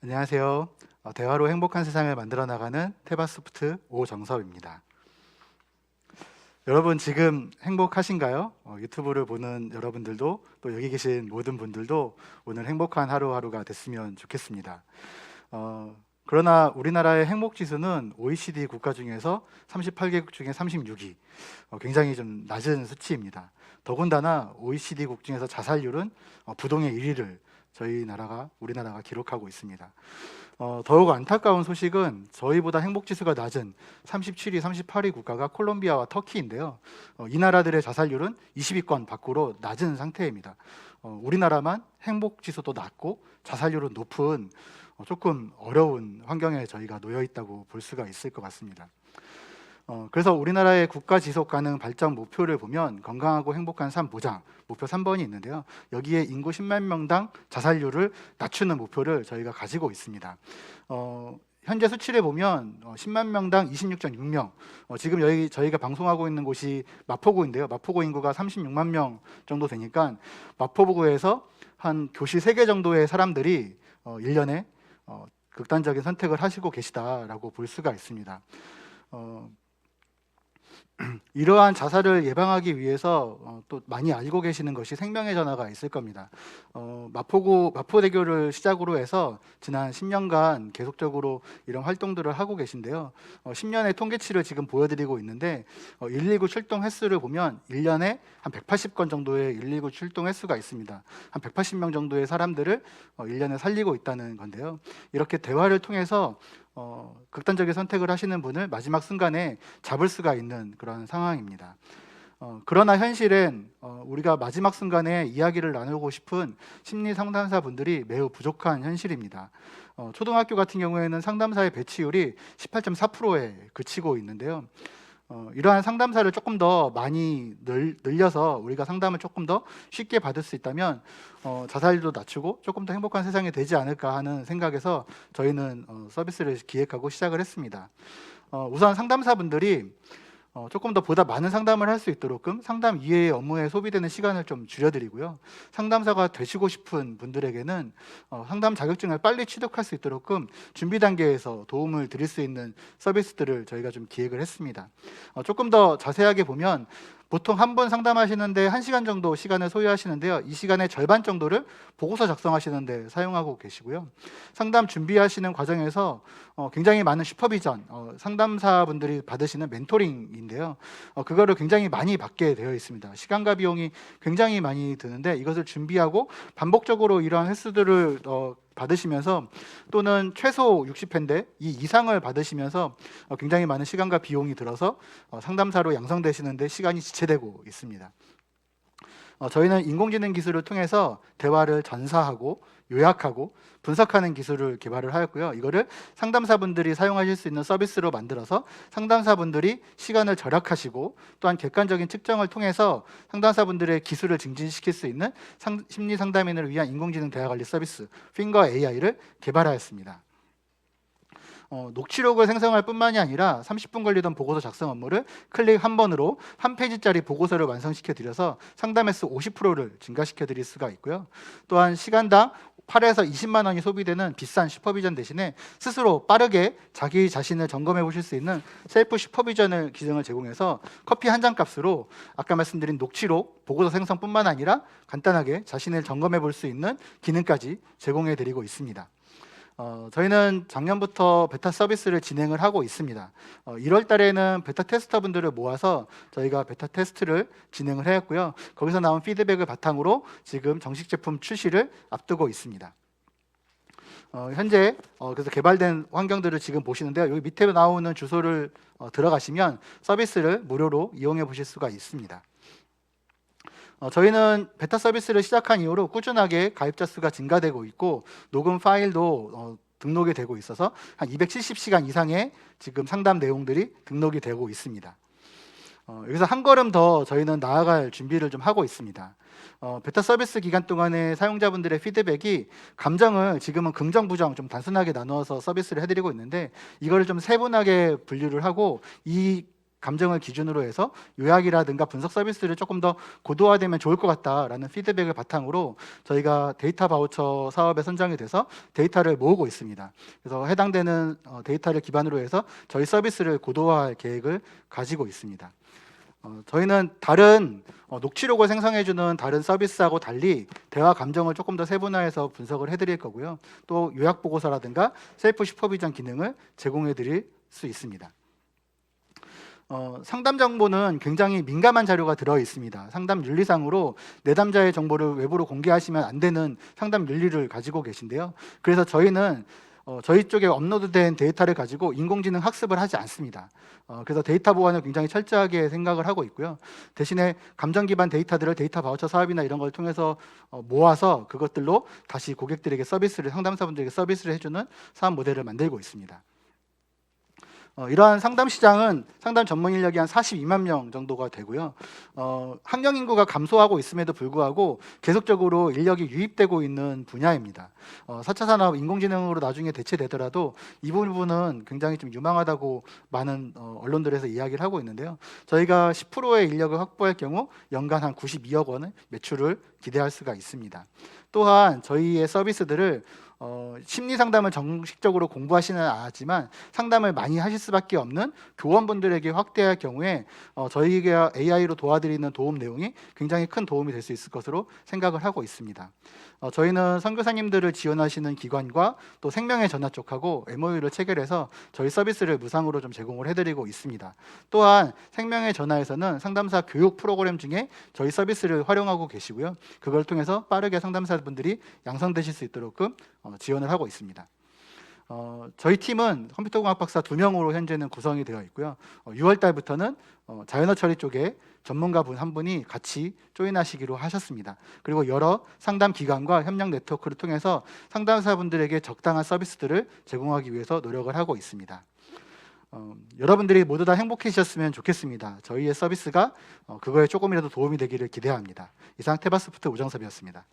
안녕하세요. 어, 대화로 행복한 세상을 만들어 나가는 테바소프트 오정섭입니다. 여러분 지금 행복하신가요? 어, 유튜브를 보는 여러분들도 또 여기 계신 모든 분들도 오늘 행복한 하루하루가 됐으면 좋겠습니다. 어, 그러나 우리나라의 행복 지수는 OECD 국가 중에서 38개국 중에 36위, 어, 굉장히 좀 낮은 수치입니다. 더군다나 OECD국 중에서 자살률은 어, 부동의 1위를 저희 나라가 우리나라가 기록하고 있습니다. 어, 더욱 안타까운 소식은 저희보다 행복 지수가 낮은 37위, 38위 국가가 콜롬비아와 터키인데요. 어, 이 나라들의 자살률은 20위권 밖으로 낮은 상태입니다. 어, 우리나라만 행복 지수도 낮고 자살률은 높은 어, 조금 어려운 환경에 저희가 놓여 있다고 볼 수가 있을 것 같습니다. 어, 그래서 우리나라의 국가 지속 가능 발전 목표를 보면 건강하고 행복한 삶 보장 목표 3번이 있는데요. 여기에 인구 10만 명당 자살률을 낮추는 목표를 저희가 가지고 있습니다. 어, 현재 수치를 보면 어, 10만 명당 26.6명. 어, 지금 여기 저희가 방송하고 있는 곳이 마포구인데요. 마포구 인구가 36만 명 정도 되니까 마포구에서 한 교실 3개 정도의 사람들이 어, 1년에 어, 극단적인 선택을 하시고 계시다라고 볼 수가 있습니다. 어, 이러한 자살을 예방하기 위해서 어, 또 많이 알고 계시는 것이 생명의 전화가 있을 겁니다. 어, 마포구 마포대교를 시작으로 해서 지난 10년간 계속적으로 이런 활동들을 하고 계신데요. 어, 10년의 통계치를 지금 보여드리고 있는데 어, 119 출동 횟수를 보면 1년에 한 180건 정도의 119 출동 횟수가 있습니다. 한 180명 정도의 사람들을 어, 1년에 살리고 있다는 건데요. 이렇게 대화를 통해서 어, 극단적인 선택을 하시는 분을 마지막 순간에 잡을 수가 있는 그런 상황입니다. 어, 그러나 현실은 어, 우리가 마지막 순간에 이야기를 나누고 싶은 심리 상담사 분들이 매우 부족한 현실입니다. 어, 초등학교 같은 경우에는 상담사의 배치율이 18.4%에 그치고 있는데요. 어, 이러한 상담사를 조금 더 많이 늘, 늘려서 우리가 상담을 조금 더 쉽게 받을 수 있다면 어, 자살률도 낮추고 조금 더 행복한 세상이 되지 않을까 하는 생각에서 저희는 어, 서비스를 기획하고 시작을 했습니다. 어, 우선 상담사분들이 어, 조금 더 보다 많은 상담을 할 수 있도록끔 상담 이외의 업무에 소비되는 시간을 좀 줄여드리고요. 상담사가 되시고 싶은 분들에게는 어, 상담 자격증을 빨리 취득할 수 있도록끔 준비 단계에서 도움을 드릴 수 있는 서비스들을 저희가 좀 기획을 했습니다. 어, 조금 더 자세하게 보면 보통 한 번 상담하시는데 한 시간 정도 시간을 소요하시는데요. 이 시간의 절반 정도를 보고서 작성하시는데 사용하고 계시고요. 상담 준비하시는 과정에서 어, 굉장히 많은 슈퍼비전, 어, 상담사분들이 받으시는 멘토링인데요. 어, 그거를 굉장히 많이 받게 되어 있습니다. 시간과 비용이 굉장히 많이 드는데 이것을 준비하고 반복적으로 이러한 횟수들을 어, 받으시면서 또는 최소 60회인데 이 이상을 받으시면서 어, 굉장히 많은 시간과 비용이 들어서 어, 상담사로 양성되시는데 시간이 지체되고 있습니다. 어, 저희는 인공지능 기술을 통해서 대화를 전사하고 요약하고 분석하는 기술을 개발을 하였고요. 이거를 상담사분들이 사용하실 수 있는 서비스로 만들어서 상담사분들이 시간을 절약하시고 또한 객관적인 측정을 통해서 상담사분들의 기술을 증진시킬 수 있는 상, 심리 상담인을 위한 인공지능 대화 관리 서비스 핑거 AI를 개발하였습니다. 어, 녹취록을 생성할 뿐만이 아니라 30분 걸리던 보고서 작성 업무를 클릭 한 번으로 한 페이지짜리 보고서를 완성시켜 드려서 상담 횟수 50%를 증가시켜 드릴 수가 있고요. 또한 시간당 8에서 20만 원이 소비되는 비싼 슈퍼비전 대신에 스스로 빠르게 자기 자신을 점검해 보실 수 있는 셀프 슈퍼비전을 기능을 제공해서 커피 한 잔 값으로 아까 말씀드린 녹취록, 보고서 생성뿐만 아니라 간단하게 자신을 점검해 볼 수 있는 기능까지 제공해 드리고 있습니다. 어, 저희는 작년부터 베타 서비스를 진행을 하고 있습니다. 어, 1월 달에는 베타 테스터 분들을 모아서 저희가 베타 테스트를 진행을 했고요. 거기서 나온 피드백을 바탕으로 지금 정식 제품 출시를 앞두고 있습니다. 어, 현재 어, 그래서 개발된 환경들을 지금 보시는데요. 여기 밑에 나오는 주소를 어, 들어가시면 서비스를 무료로 이용해 보실 수가 있습니다. 어, 저희는 베타 서비스를 시작한 이후로 꾸준하게 가입자 수가 증가되고 있고 녹음 파일도 어, 등록이 되고 있어서 한 270시간 이상의 지금 상담 내용들이 등록이 되고 있습니다. 어, 여기서 한 걸음 더 저희는 나아갈 준비를 좀 하고 있습니다. 어, 베타 서비스 기간 동안의 사용자분들의 피드백이 감정을 지금은 긍정, 부정 좀 단순하게 나누어서 서비스를 해드리고 있는데 이거를 좀 세분하게 분류를 하고 이 감정을 기준으로 해서 요약이라든가 분석 서비스를 조금 더 고도화되면 좋을 것 같다라는 피드백을 바탕으로 저희가 데이터 바우처 사업에 선정이 돼서 데이터를 모으고 있습니다. 그래서 해당되는 어, 데이터를 기반으로 해서 저희 서비스를 고도화할 계획을 가지고 있습니다. 어, 저희는 다른 어, 녹취록을 생성해주는 다른 서비스하고 달리 대화 감정을 조금 더 세분화해서 분석을 해드릴 거고요. 또 요약 보고서라든가 셀프 슈퍼비전 기능을 제공해드릴 수 있습니다. 어, 상담 정보는 굉장히 민감한 자료가 들어 있습니다. 상담 윤리상으로 내담자의 정보를 외부로 공개하시면 안 되는 상담 윤리를 가지고 계신데요. 그래서 저희는 어, 저희 쪽에 업로드된 데이터를 가지고 인공지능 학습을 하지 않습니다. 어, 그래서 데이터 보안을 굉장히 철저하게 생각을 하고 있고요. 대신에 감정 기반 데이터들을 데이터 바우처 사업이나 이런 걸 통해서 어, 모아서 그것들로 다시 고객들에게 서비스를 상담사분들에게 서비스를 해주는 사업 모델을 만들고 있습니다. 어, 이러한 상담 시장은 상담 전문 인력이 한 42만 명 정도가 되고요. 어, 학령 인구가 감소하고 있음에도 불구하고 계속적으로 인력이 유입되고 있는 분야입니다. 어, 4차 산업 인공지능으로 나중에 대체되더라도 이 부분은 굉장히 좀 유망하다고 많은 어, 언론들에서 이야기를 하고 있는데요. 저희가 10%의 인력을 확보할 경우 연간 한 92억 원의 매출을 기대할 수가 있습니다. 또한 저희의 서비스들을 어, 심리 상담을 정식적으로 공부하시는 않았지만 상담을 많이 하실 수밖에 없는 교원분들에게 확대할 경우에 어, 저희가 AI로 도와드리는 도움 내용이 굉장히 큰 도움이 될 수 있을 것으로 생각을 하고 있습니다. 어, 저희는 선교사님들을 지원하시는 기관과 또 생명의 전화 쪽하고 MOU를 체결해서 저희 서비스를 무상으로 좀 제공을 해드리고 있습니다. 또한 생명의 전화에서는 상담사 교육 프로그램 중에 저희 서비스를 활용하고 계시고요. 그걸 통해서 빠르게 상담사분들이 양성되실 수 있도록 어, 지원을 하고 있습니다. 어, 저희 팀은 컴퓨터공학 박사 두 명으로 현재는 구성이 되어 있고요. 어, 6월 달부터는 어, 자연어 처리 쪽에 전문가 분 한 분이 같이 조인하시기로 하셨습니다. 그리고 여러 상담 기관과 협력 네트워크를 통해서 상담사분들에게 적당한 서비스들을 제공하기 위해서 노력을 하고 있습니다. 어, 여러분들이 모두 다 행복해지셨으면 좋겠습니다. 저희의 서비스가 어, 그거에 조금이라도 도움이 되기를 기대합니다. 이상 테바스프트 우정섭이었습니다.